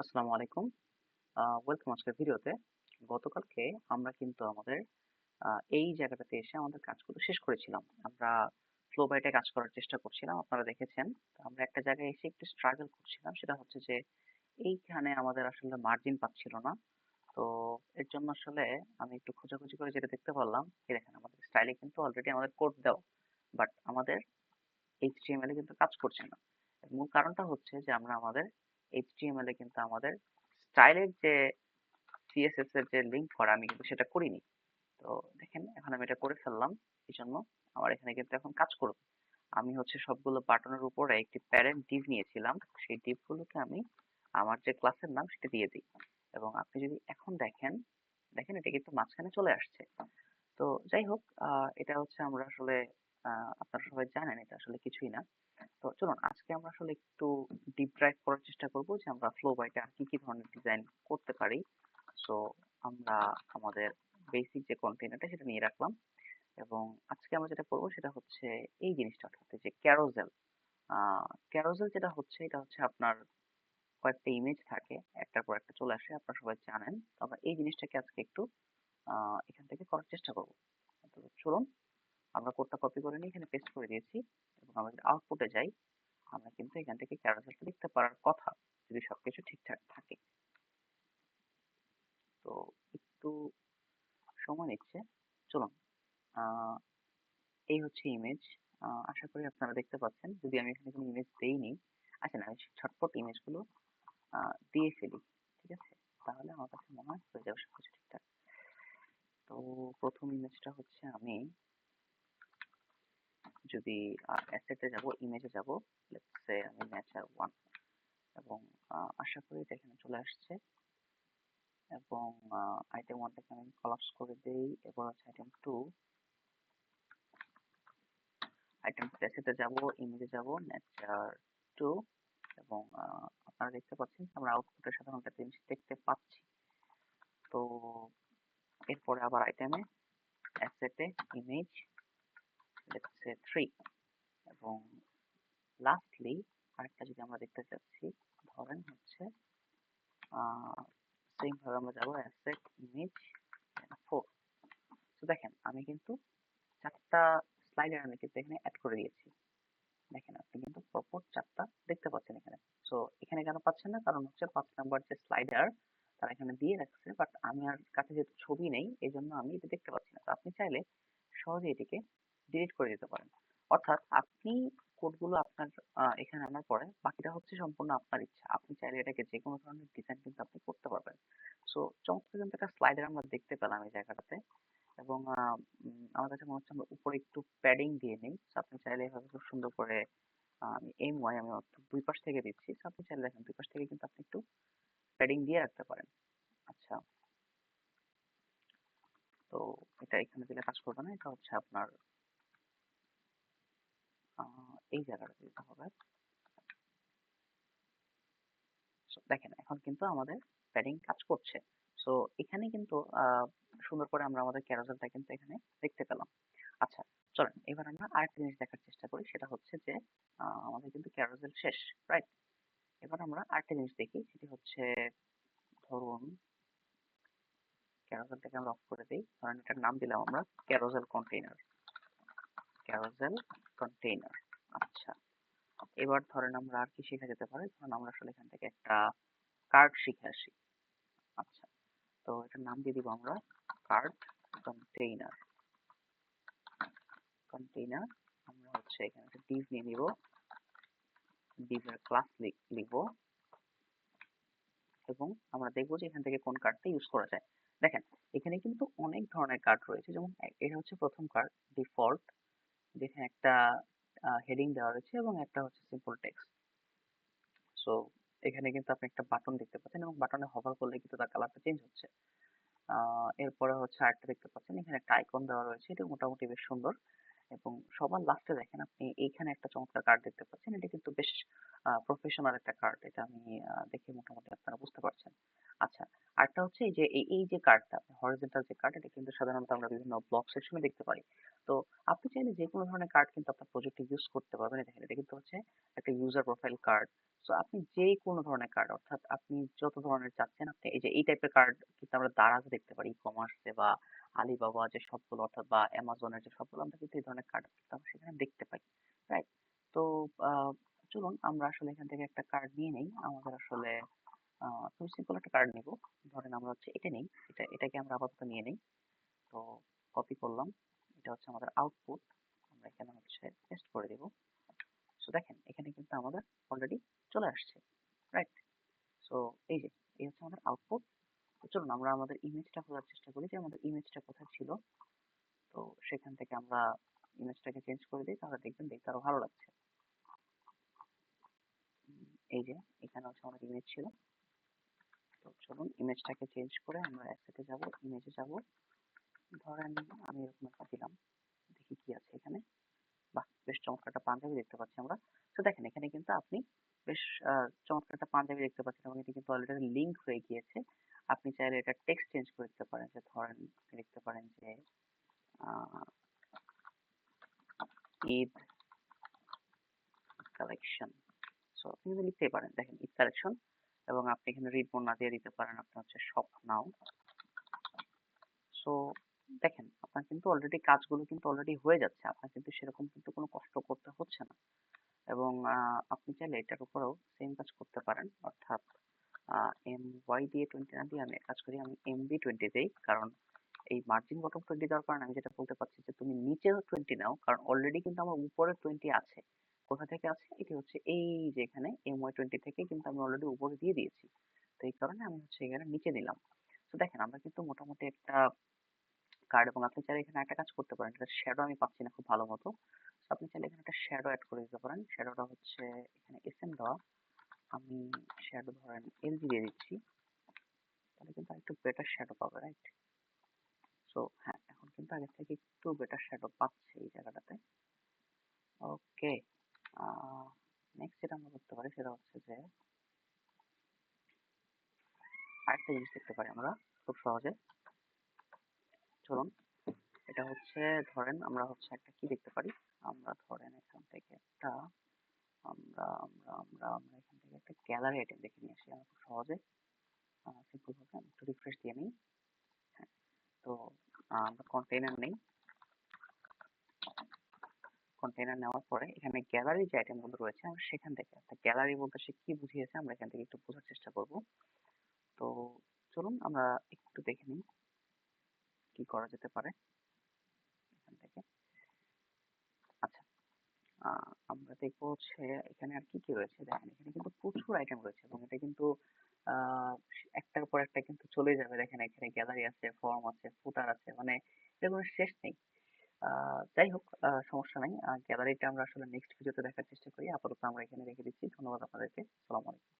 আসসালামু আলাইকুম। ওয়েলকাম আজকের ভিডিওতে। গতকালকে আমরা কিন্তু আমাদের এই জায়গাটাতে এসে আমাদের কাজগুলো শেষ করেছিলাম। আমরা ফ্লো বাইটে কাজ করার চেষ্টা করছিলাম, আপনারা দেখেছেন। আমরা একটা জায়গায় এসে একটু স্ট্রাগল করছিলাম, সেটা হচ্ছে যে এইখানে আমাদের আসলে মার্জিন পাচ্ছিল না। তো এর জন্য আসলে আমি একটু খোঁজাখুঁজি করে যেটা দেখতে পারলাম, এই দেখেন আমাদের স্টাইলে কিন্তু অলরেডি আমাদের কোড দেওয়া বাট আমাদের এইচটিএমএল এ কিন্তু কাজ করছে না। মূল কারণটা হচ্ছে যে আমরা আমাদের এইচটিএমএল এ কিন্তু আমাদের স্টাইলের যে সিএসএস এর যে লিঙ্ক করা, আমি কিন্তু সেটা করিনি। তো দেখেন, এখন আমি এটা করে ফেললাম এই জন্য আমার এখানে কিন্তু এখন কাজ করবে। আমি হচ্ছে সবগুলো বাটনের উপরে একটি প্যারেন্ট ডিভ নিয়েছিলাম, সেই ডিভ গুলোকে আমি আমার যে ক্লাসের নাম সেটা দিয়ে দিই। এবং আপনি যদি এখন দেখেন দেখেন এটা কিন্তু মাঝখানে চলে আসছে। তো যাই হোক এটা হচ্ছে আমরা আসলে আপনারা সবাই জানেন এটা আসলে কিছুই না। তো চলুন, আজকে আমরা আসলে একটু ডিপ ড্রাইভ করার চেষ্টা করব যে আমরা ফ্লো বাইটে আর কি কি ধরনের ডিজাইন করতে পারি। সো আমরা আমাদের বেসিক যে কন্টেনারটা সেটা নিয়ে রাখলাম এবং আজকে আমরা যেটা করব সেটা হচ্ছে এই জিনিসটা অর্থাৎ যে ক্যারোজেল ক্যারোজেল যেটা হচ্ছে, এটা হচ্ছে আপনার কয়েকটা ইমেজ থাকে, একটার পর একটা চলে আসে, আপনারা সবাই জানেন। তো আমরা এই জিনিসটাকে আজকে একটু এখান থেকে করার চেষ্টা করব। চলুন আমরা কোডটা কপি করে নিয়ে এখানে পেস্ট করে দিয়েছি এবং আমরা যদি আউটপুটে যাই, আমরা কিন্তু এখান থেকে ক্যারোসেলটা লিখতে পারার কথা যদি সবকিছু ঠিকঠাক থাকে। তো একটু সময় নিচ্ছে, চলুন এই হচ্ছে ইমেজ আশা করি আপনারা দেখতে পাচ্ছেন। যদি আমি এখানে কোনো ইমেজ দেইনি আচ্ছা না, আমি ছটপট ইমেজগুলো দিয়ে ফেলি, ঠিক আছে? তাহলে আমার কাছে মনে হয় হয়ে যাবে সবকিছু ঠিকঠাক। তো প্রথম ইমেজটা হচ্ছে আমি যদি অ্যাসেটে যাব ইমেজে যাব লেটস সে আমি নেচার ওয়ান এবং আশা করি এটা এখানে চলে আসছে, এবং আইটেম ওয়ানটাকে আমি কলাপস করে দেই এবার হচ্ছে আইটেম টু আইটেম অ্যাসেটে যাব ইমেজে যাব নেচার টু এবং আপনারা দেখতে পাচ্ছেন আমরা আউটপুটে সাধারণত একটা জিনিস দেখতে পাচ্ছি, তো এরপরে আবার আইটেমে অ্যাসেটে ইমেজ লেটস সে থ্রি এবং লাস্টলি আরেকটা যদি আমরা দেখতে চাচ্ছি, ধরেন হচ্ছে সেম ভাবে আমরা যাব অ্যাসেট ইমেজ ফোর তো দেখেন, আমি কিন্তু চারটা স্লাইডার আমি কিন্তু এখানে অ্যাড করে দিয়েছি। দেখেন, আপনি কিন্তু প্রপার চারটা দেখতে পাচ্ছেন এখানে। সো এখানে কেন পাচ্ছেন না? কারণ হচ্ছে পাঁচ নাম্বার যে স্লাইডার তারা এখানে দিয়ে রাখছে বাট আমি আর কাছে যেহেতু ছবি নেই এই জন্য আমি এটা দেখতে পাচ্ছি না। তো আপনি চাইলে সহজে এটিকে ডিলিট করে দিতে পারেন। অর্থাৎ আপনি কোডগুলো আপনার এখানে আনার পরে বাকিটা হচ্ছে সম্পূর্ণ আপনার ইচ্ছা। আপনি চাইলে এটাকে যে কোনো ধরনের ডিজাইন কিন্তু আপনি করতে পারবেন। সো চমৎকার কিন্তু একটা স্লাইডার আমরা দেখতে পেলাম এই জায়গাটাতে এবং আমার কাছে মনে হচ্ছে আমরা উপরে একটু প্যাডিং দিয়ে নিই। আপনি চাইলে এভাবে খুব সুন্দর করে আমি এম ওয়াই আমি দুই পাশ থেকে দিচ্ছি। আপনি চাইলে দেখেন দুই পাশ থেকে কিন্তু আপনি একটু প্যাডিং দিয়ে রাখতে পারেন। আচ্ছা। তো, এটা এখানে দিলে কাজ করবে না। এটা হচ্ছে আপনার এই জায়গাটা দিতে হবে দেখেন, এখন কিন্তু আমাদের প্যাডিং কাজ করছে। সো এখানে কিন্তু সুন্দর করে আমরা আমাদের কিন্তু এখানে দেখতে পেলাম। আচ্ছা চলেন, এবার আমরা আরেকটা জিনিস দেখার চেষ্টা করি। সেটা হচ্ছে যে আমাদের কিন্তু ক্যারোসেল শেষ রাইট এবার আমরা আরেকটা জিনিস দেখি। সেটি হচ্ছে, ধরুন ক্যারোসেলটাকে আমরা অফ করে দিই। ধরেন, এটার নাম দিলাম আমরা ক্যারোসেল কন্টেইনার ক্যারোসেল কন্টেইনার আচ্ছা এবার ধরেন আমরা আর কি শেখা যেতে পারে? ধরেন আমরা আসলে এখান থেকে একটা কার্ড শিখে আসি। আচ্ছা তো এটার নাম দিয়ে দিব আমরা কার্ড কন্টেইনার কন্টেইনার আমরা হচ্ছে এখানে একটা ডিভ নিয়ে নিব। ডিভের ক্লাস লিখব। এবং আমরা দেখব যে এখান থেকে কোন কার্ডটা ইউজ করা যায়। দেখেন, এখানে কিন্তু অনেক ধরনের কার্ড রয়েছে। যেমন এটা হচ্ছে প্রথম কার্ড ডিফল্ট যেখানে একটা হেডিং দেওয়া রয়েছে এবং একটা হচ্ছে সিম্পল টেক্সট সো এখানে কিন্তু আপনি একটা বাটন দেখতে পাচ্ছেন এবং বাটনে হভার করলে কিন্তু তার কালারটা চেঞ্জ হচ্ছে। এরপরে হচ্ছে আরেকটা দেখতে পাচ্ছেন, এখানে একটা আইকন দেওয়া রয়েছে এটা মোটামুটি বেশ সুন্দর এবং সবার লাস্টে দেখেন আপনি এইখানে একটা চমৎকার কার্ড দেখতে পাচ্ছেন, এটা কিন্তু বেশ প্রফেশনাল একটা কার্ড এটা আমি দেখে মোটামুটি আপনারা বুঝতে পারছেন। আচ্ছা আরেকটা হচ্ছে এই যে, এই এই যে কার্ডটা হরিজন্টাল যে কার্ড এটা কিন্তু সাধারণত আমরা বিভিন্ন ব্লক সেকশনে দেখতে পারি। তো আপনি চাইলে যে কোনো ধরনের কার্ড কিন্তু আপনার প্রজেক্টে ইউজ করতে পারবেন। দেখেন এটা কিন্তু হচ্ছে একটা ইউজার প্রোফাইল কার্ড সো আপনি যে কোনো ধরনের কার্ড অর্থাৎ আপনি যত ধরনের চাচ্ছেন, আপনি এই যে, এই টাইপের কার্ড কিন্তু আমরা দারাজে দেখতে পারি। ই কমার্সে বা আলিবাবা যে সবগুলো, অর্থাৎ বা অ্যামাজনের যে সবগুলো, আমরা কিন্তু এই ধরনের কার্ড কিন্তু আমরা সেখানে দেখতে পাই রাইট তো চলুন আমরা আসলে এখান থেকে একটা কার্ড নিয়ে নেই। আমাদের আসলে খুবই সিম্পল একটা কার্ড নিব। ধরেন আমরা হচ্ছে এটা নেই। এটা, এটাকে আমরা আপাতত নিয়ে নেই। তো কপি করলাম। এটা হচ্ছে আমাদের আউটপুট আমরা এখানে হচ্ছে পেস্ট করে দেব। সো দেখেন, এখানে কিন্তু আমাদের অলরেডি চলে আসছে রাইট সো এই যে, এই হচ্ছে আমাদের আউটপুট তো চলুন, আমরা আমাদের ইমেজটা খোঁজার চেষ্টা করি যে আমাদের ইমেজটা কোথায় ছিল। তো সেখান থেকে আমরা ইমেজটাকে চেঞ্জ করে দিই, তাহলে দেখবেন দেখতে আরও ভালো লাগছে। এই যে, এখানে হচ্ছে আমাদের ইমেজ ছিল। তো চলুন ইমেজটাকে চেঞ্জ করে আমরা অ্যাসেটে যাব ইমেজে যাব। ধরেন আমি এরকম একটা দিলাম। দেখি কি আছে এখানে। বাহ! বেশ চমৎকার একটা পাঞ্জাবি দেখতে পাচ্ছি আমরা। তো দেখেন, এখানে কিন্তু আপনি বেশ চমৎকার একটা পাঞ্জাবি দেখতে পাচ্ছেন এবং এটি কিন্তু অলরেডি লিঙ্ক হয়ে গিয়েছে। আপনি চাইলে এটা টেক্সট চেঞ্জ করে দিতে পারেন। যে ধরেন, আপনি লিখতে পারেন যে ঈদ কালেকশন সো আপনি কিন্তু লিখতেই পারেন। দেখেন, ঈদ কালেকশন এবং আপনি এখানে মোড না দিয়ে দিতে পারেন। আপনি হচ্ছে শপ নাও সো দেখেন, আপনার কিন্তু অলরেডি কাজগুলো কিন্তু অলরেডি হয়ে যাচ্ছে। আপনার কিন্তু সেরকম কিন্তু কোনো কষ্ট করতে হচ্ছে না। এবং আপনি চাইলে এটার উপরেও সেম কাজ করতে পারেন। অর্থাৎ এম ওয়াই দিয়ে টোয়েন্টি না দিয়ে আমি কাজ করি, আমি এম বি টোয়েন্টি দিই। কারণ, এই মার্জিন বটম টোয়েন্টি দেওয়ার কারণে আমি যেটা বলতে পারছি যে, তুমি নিচে টোয়েন্টি নাও। কারণ অলরেডি কিন্তু আমার উপরে টোয়েন্টি আছে। কোথা থেকে আছে? এটি হচ্ছে এই যে এখানে এম ওয়াই টোয়েন্টি থেকে কিন্তু আমি অলরেডি উপরে দিয়ে দিয়েছি। তো এই কারণে আমি হচ্ছে এখানে নিচে দিলাম তো দেখেন, আমরা কিন্তু মোটামুটি একটা কার্ড এবং আপনি চাইলে এখানে একটা কাজ করতে পারেন। এটা শ্যাডো আমি পাচ্ছি না খুব ভালো মতো। আপনি চাইলে এখানে একটা শ্যাডো অ্যাড করে দিতে পারেন। শ্যাডোটা হচ্ছে এখানে এসএম দেওয়া আমি শ্যাডো ধরেন এলজি দিয়ে দিচ্ছি। তাহলে কিন্তু একটু বেটার শ্যাডো পাবে রাইট সো হ্যাঁ এখন কিন্তু আগের থেকে একটু বেটার শ্যাডো পাচ্ছে এই জায়গাটাতে। ওকে নেক্সট যেটা আমরা করতে পারি সেটা হচ্ছে যে আরেকটা জিনিস দেখতে পারি আমরা খুব সহজে। চলুন এটা হচ্ছে, ধরেন আমরা হচ্ছে একটা কি দেখতে পারি? আমরা ধরেন এখান থেকে একটা, আমরা আমরা আমরা আমরা এখান থেকে একটা গ্যালারি আইটেম দেখে নিয়ে আসি খুব সহজে। সিম্পল ভাবে আমি একটু রিফ্রেশ দিয়ে নিই। হ্যাঁ তো আমরা কন্টেইনার নেই। কন্টেইনার নেওয়ার পরে এখানে গ্যালারি যে আইটেমগুলো রয়েছে, আমরা সেখান থেকে অর্থাৎ গ্যালারি বলতে সে কি বুঝিয়েছে, আমরা এখান থেকে একটু বোঝার চেষ্টা করব। তো, চলুন আমরা একটু দেখে নিই। কি করা যেতে পারে? আচ্ছা আমরা দেখব হচ্ছে এখানে আর কি কি রয়েছে? দেখেন, এখানে কিন্তু প্রচুর আইটেম রয়েছে এবং এটা কিন্তু একটার পর একটা কিন্তু চলে যাবে। দেখেন, এখানে গ্যালারি আছে ফর্ম আছে ফুটার আছে মানে এর কোনো শেষ নেই। যাই হোক সমস্যা নাই। গ্যালারিটা আমরা আসলে নেক্সট ভিডিওতে দেখার চেষ্টা করি। আপাতত আমরা এখানে রেখে দিচ্ছি। ধন্যবাদ আপনাদেরকে। সালাম আলাইকুম।